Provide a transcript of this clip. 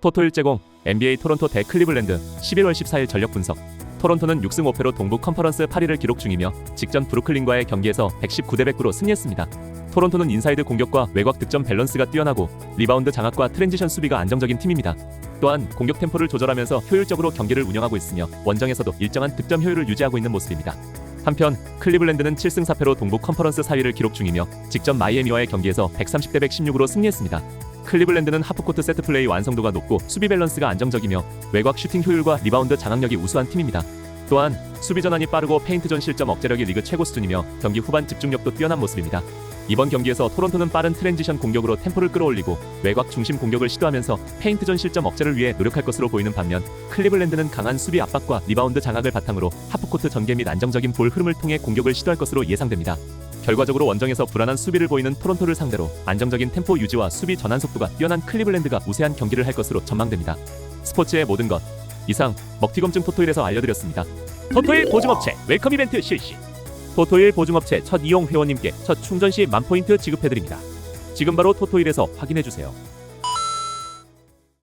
토토일 제공 NBA 토론토 대 클리블랜드 11월 14일 전력 분석 토론토는 6승 5패로 동부 컨퍼런스 8위를 기록 중이며 직전 브루클린과의 경기에서 119대 109로 승리했습니다. 토론토는 인사이드 공격과 외곽 득점 밸런스가 뛰어나고 리바운드 장악과 트랜지션 수비가 안정적인 팀입니다. 또한 공격 템포를 조절하면서 효율적으로 경기를 운영하고 있으며 원정에서도 일정한 득점 효율을 유지하고 있는 모습입니다. 한편 클리블랜드는 7승 4패로 동부 컨퍼런스 4위를 기록 중이며 직전 마이애미와의 경기에서 130대 116으로 승리했습니다. 클리블랜드는 하프코트 세트 플레이 완성도가 높고 수비 밸런스가 안정적이며 외곽 슈팅 효율과 리바운드 장악력이 우수한 팀입니다. 또한 수비 전환이 빠르고 페인트전 실점 억제력이 리그 최고 수준이며 경기 후반 집중력도 뛰어난 모습입니다. 이번 경기에서 토론토는 빠른 트랜지션 공격으로 템포를 끌어올리고 외곽 중심 공격을 시도하면서 페인트전 실점 억제를 위해 노력할 것으로 보이는 반면 클리블랜드는 강한 수비 압박과 리바운드 장악을 바탕으로 하프코트 전개 및 안정적인 볼 흐름을 통해 공격을 시도할 것으로 예상됩니다. 결과적으로 원정에서 불안한 수비를 보이는 토론토를 상대로 안정적인 템포 유지와 수비 전환 속도가 뛰어난 클리블랜드가 우세한 경기를 할 것으로 전망됩니다. 스포츠의 모든 것 이상 먹튀검증 토토일에서 알려드렸습니다. 토토일 보증업체 웰컴 이벤트 실시 토토일 보증업체 첫 이용 회원님께 첫 충전 시 만 포인트 지급해드립니다. 지금 바로 토토일에서 확인해 주세요.